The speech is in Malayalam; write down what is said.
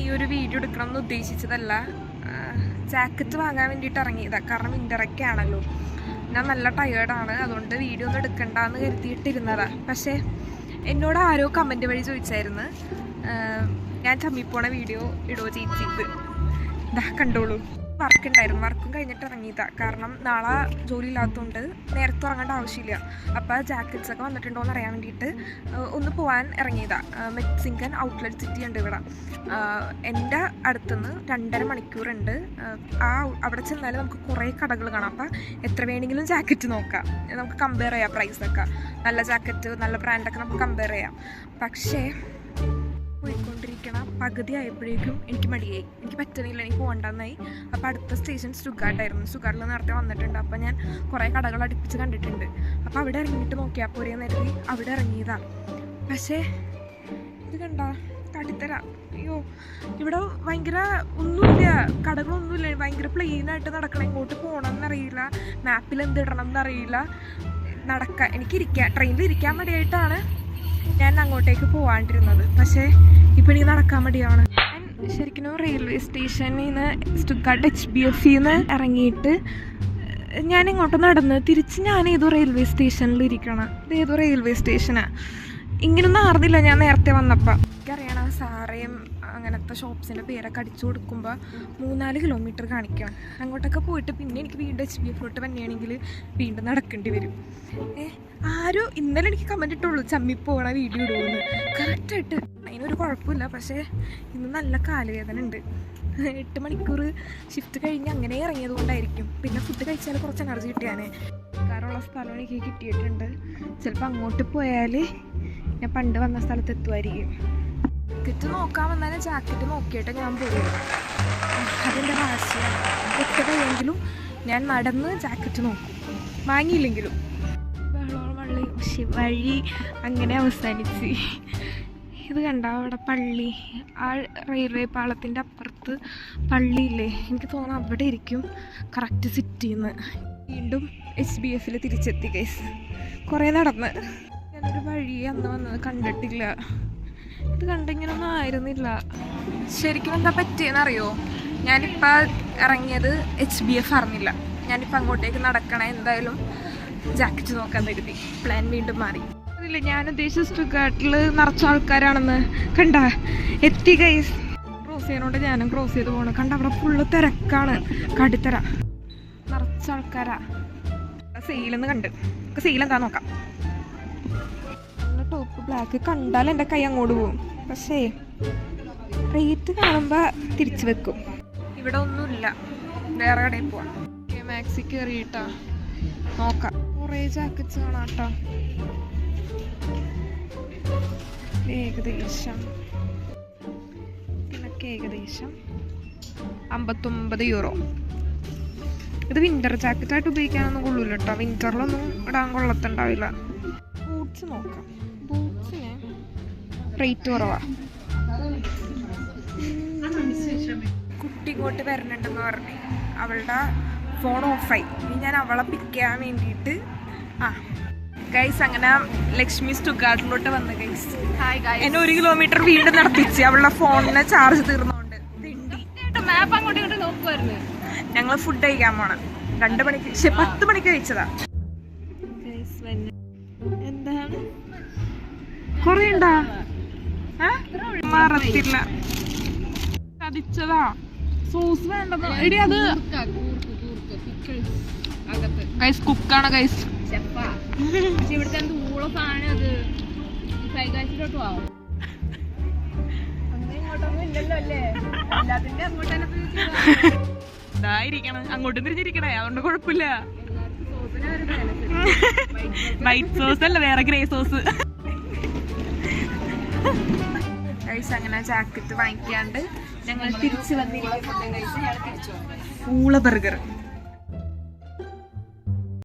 ഈ ഒരു വീഡിയോ എടുക്കണം എന്ന് ഉദ്ദേശിച്ചതല്ല ജാക്കറ്റ് വാങ്ങാൻ വേണ്ടിയിട്ട് ഇറങ്ങിയതാണ് കാരണം വിന്ററൊക്കെ ആണല്ലോ ഞാൻ നല്ല ടയേർഡാണ് അതുകൊണ്ട് വീഡിയോ ഒന്നും എടുക്കണ്ടെന്ന് കരുതിയിട്ടിരുന്നതാ. പക്ഷേ എന്നോട് ആരോ കമന്റ് വഴി ചോദിച്ചായിരുന്നു. ഞാൻ ചമ്മിപ്പോണ വീഡിയോ ഇടുവോ ചേച്ചി ഇത് കണ്ടോളൂ. വർക്ക് ഉണ്ടായിരുന്നു. വർക്കും കഴിഞ്ഞിട്ട് ഇറങ്ങിയതാ. കാരണം നാളെ ജോലി ഇല്ലാത്തതുകൊണ്ട് നേരത്തെ ഇറങ്ങേണ്ട ആവശ്യമില്ല. അപ്പോൾ ജാക്കറ്റ്സൊക്കെ വന്നിട്ടുണ്ടോ എന്ന് അറിയാൻ വേണ്ടിയിട്ട് ഒന്ന് പോകാൻ ഇറങ്ങിയതാ. മെക്സിങ്കൻ ഔട്ട്ലെറ്റ് സിറ്റി ഉണ്ട് ഇവിടെ. എന്റെ അടുത്തുനിന്ന് രണ്ടര മണിക്കൂറുണ്ട്. ആ അവിടെ ചെന്നാൽ നമുക്ക് കുറേ കടകൾ കാണാം. അപ്പം എത്ര വേണമെങ്കിലും ജാക്കറ്റ് നോക്കാം. നമുക്ക് കമ്പയർ ചെയ്യാം പ്രൈസൊക്കെ നല്ല ജാക്കറ്റ് നല്ല ബ്രാൻഡൊക്കെ നമുക്ക് കമ്പയർ ചെയ്യാം. പക്ഷേ പോയിക്കൊണ്ടിരിക്കണ പകുതി ആയപ്പോഴേക്കും എനിക്ക് മടിയായി. എനിക്ക് പറ്റണില്ല എനിക്ക് പോകണ്ടെന്നായി. അപ്പോൾ അടുത്ത സ്റ്റേഷൻ സുഗാട്ടായിരുന്നു സുഗാട്ടിൽ നേരത്തെ വന്നിട്ടുണ്ട്. അപ്പോൾ ഞാൻ കുറേ കടകൾ അടുപ്പിച്ച് കണ്ടിട്ടുണ്ട്. അപ്പോൾ അവിടെ ഇറങ്ങിയിട്ട് നോക്കിയാൽ പോരെ നേരത്തെ അവിടെ ഇറങ്ങിയതാ. പക്ഷേ ഇത് കണ്ട? കാട്ടിത്തരാം അയ്യോ ഇവിടെ ഭയങ്കര ഒന്നുമില്ല. കടകളൊന്നുമില്ല. ഭയങ്കര പ്ലെയിനായിട്ട് നടക്കണം. ഇങ്ങോട്ട് പോകണം എന്നറിയില്ല മാപ്പിൽ എന്ത് ഇടണം എന്നറിയില്ല നടക്കാൻ എനിക്ക് ഇരിക്കാൻ ട്രെയിനിൽ ഇരിക്കാൻ മടിയായിട്ടാണ് ഞാൻ അങ്ങോട്ടേക്ക് പോകാണ്ടിരുന്നത് പക്ഷേ ഇപ്പം എനിക്ക് നടക്കാൻ ഞാൻ ശരിക്കും റെയിൽവേ സ്റ്റേഷനിൽ നിന്ന് സ്റ്റുക്കാട്ട് എച്ച് ബി എഫ് സിന്ന് ഇറങ്ങിയിട്ട് ഞാൻ ഇങ്ങോട്ട് നടന്ന് തിരിച്ച് ഞാൻ ഏതോ റെയിൽവേ സ്റ്റേഷനിൽ ഇരിക്കണം ഇത് ഏതോ റെയിൽവേ സ്റ്റേഷനാണ് ഇങ്ങനൊന്നും അറിഞ്ഞില്ല ഞാൻ നേരത്തെ വന്നപ്പോൾ എനിക്കറിയണം സാറേയും അങ്ങനത്തെ ഷോപ്സിന്റെ പേരൊക്കെ അടിച്ചു കൊടുക്കുമ്പോൾ മൂന്നാൽ കിലോമീറ്റർ കാണിക്കണം. അങ്ങോട്ടൊക്കെ പോയിട്ട് പിന്നെ എനിക്ക് വീണ്ടും എച്ച് ബി എഫിലോട്ട് തന്നെയാണെങ്കിൽ വീണ്ടും നടക്കേണ്ടി വരും. ഏ ആരും ഇന്നലെ എനിക്ക് കമന്റ് ഇട്ടുള്ളൂ ചമ്മി പോകണ വീഡിയോ ഇടുമെന്ന് കറക്റ്റായിട്ട് അതിനൊരു കുഴപ്പമില്ല പക്ഷേ ഇന്ന് നല്ല കാലുവേദന ഉണ്ട്. എട്ട് മണിക്കൂർ ഷിഫ്റ്റ് കഴിഞ്ഞ് അങ്ങനെ ഇറങ്ങിയത് കൊണ്ടായിരിക്കും പിന്നെ ഫുഡ് കഴിച്ചാൽ കുറച്ച് എനർജി കിട്ടിയാനേ കാറുള്ള സ്ഥലം എനിക്ക് കിട്ടിയിട്ടുണ്ട്. ചിലപ്പോൾ അങ്ങോട്ട് പോയാൽ ഞാൻ പണ്ട് വന്ന സ്ഥലത്ത് എത്തുമായിരിക്കും ജാക്കറ്റ് നോക്കാൻ വന്നാലും ജാക്കറ്റ് നോക്കിയിട്ട് ഞാൻ പോകും അതിന്റെ ഭാഷയാണ് കഴിയെങ്കിലും ഞാൻ നടന്ന് ജാക്കറ്റ് നോക്കും. വാങ്ങിയില്ലെങ്കിലും. വെള്ളോളം വള്ളി പക്ഷെ വഴി അങ്ങനെ അവസാനിച്ച്. ഇത് കണ്ട അവിടെ പള്ളി? ആ റെയിൽവേ പാളത്തിന്റെ അപ്പുറത്ത് പള്ളിയില്ലേ? എനിക്ക് തോന്നുന്നു അവിടെ ഇരിക്കും കറക്റ്റ് സിറ്റിന്ന്. വീണ്ടും എച്ച് ബി എഫിൽ തിരിച്ചെത്തി കേസ് കുറേ നടന്ന്. ഞാനൊരു വഴി അന്ന് വന്നത് കണ്ടിട്ടില്ല. ഇത് കണ്ടിങ്ങനൊന്നും ആയിരുന്നില്ല. ശരിക്കും എന്താ പറ്റിയെന്നറിയോ? ഞാനിപ്പോൾ ഇറങ്ങിയത് എച്ച് ബി എഫ് അറിഞ്ഞില്ല. ഞാനിപ്പോൾ അങ്ങോട്ടേക്ക് നടക്കണേ എന്തായാലും ജാക്കറ്റ് നോക്കാൻ കരുതി. പ്ലാൻ വീണ്ടും മാറി. അതില്ല ഞാൻ ഉദ്ദേശിച്ച സ്റ്റുഗാട്ടിൽ നിറച്ച ആൾക്കാരാണെന്ന് കണ്ട? എത്തി ഗൈസ് ക്രോസ് ചെയ്യുന്നോണ്ട് ഞാനും ക്രോസ് ചെയ്ത് പോകണം കണ്ട അവിടെ ഫുള്ള് തിരക്കാണ്. കടുത്തര. നിറച്ച ആൾക്കാരാ സെയിലെന്ന് കണ്ട്. സെയിൽ എന്താ നോക്കാം. ടോപ്പ് ബ്ലാക്ക് കണ്ടാൽ എന്റെ കൈ അങ്ങോട്ട് പോകും. പക്ഷേ റേറ്റ് കാണുമ്പോൾ തിരിച്ചു വെക്കും. ഇവിടെ ഒന്നുമില്ല. വേറെ കടയിൽ പോവാം. മാക്സി കയറിയിട്ടാ നോക്കാം. കുറേ ജാക്കറ്റ്സ് കാണാട്ടോ. ഏകദേശം. ഇതിനൊക്കെ ഏകദേശം അമ്പത്തൊമ്പത് യൂറോ ഇത് വിന്റർ ജാക്കറ്റായിട്ട് ഉപയോഗിക്കാനൊന്നും കൊള്ളൂല കേട്ടോ വിന്ററിലൊന്നും ഇടാൻ കൊള്ളത്തുണ്ടാവില്ല. ബൂട്ട്സ് നോക്കാം. ബൂട്ട്സിന് റേറ്റ് കുറവാ. കുട്ടി ഇങ്ങോട്ട് വരണുണ്ടെന്ന് പറഞ്ഞു അവളുടെ ഫോൺ ഓഫായി ഇനി ഞാൻ അവളെ പിക്ക് ചെയ്യാൻ വേണ്ടിയിട്ട് ആ. ഗൈസ് അങ്ങനെ ലക്ഷ്മി സ്റ്റുഗാർട്ടിലോട്ട് വന്ന് ഗൈസ് ഹായ് ഗായ്സ് എന്നെ ഒരു കിലോമീറ്റർ വീണ്ടും നടത്തിച്ച് അവളുടെ ഫോണിന് ചാർജ് തീർന്നോണ്ട്. തിണ്ടി മാപ്പ് അങ്ങോട്ട് ഇങ്ങോട്ട് നോക്കുമായിരുന്നു ഞങ്ങൾ ഫുഡ് കഴിക്കാൻ പോണം രണ്ട് മണിക്ക് പക്ഷെ പത്ത് മണിക്ക് കഴിച്ചതാ. എന്താണ്? കൊറേ ഉണ്ടാ മറത്തില്ല. ചതിച്ചതാ. സോസ് വേണ്ടത്. എടി അത് ഗൈസ് കുക്കാണ് ഗൈസ് ഇവിടുത്തെ സാധനം അത്? കൈകാശിലോട്ട് ആവും ഇല്ലല്ലോ അല്ലേ? എല്ലാത്തിന്റെ. ഇതായിരിക്കണം അങ്ങോട്ടും തിരിഞ്ഞിരിക്കണേ. അതുകൊണ്ട് കുഴപ്പമില്ല. വൈറ്റ് സോസ് അല്ല വേറെ ഗ്രേ സോസ് അങ്ങനെ ജാക്കറ്റ് വാങ്ങിക്കാണ്ട് ഞങ്ങൾ തിരിച്ചു വന്നിരിക്കുന്നത് ഫൂള ബർഗർ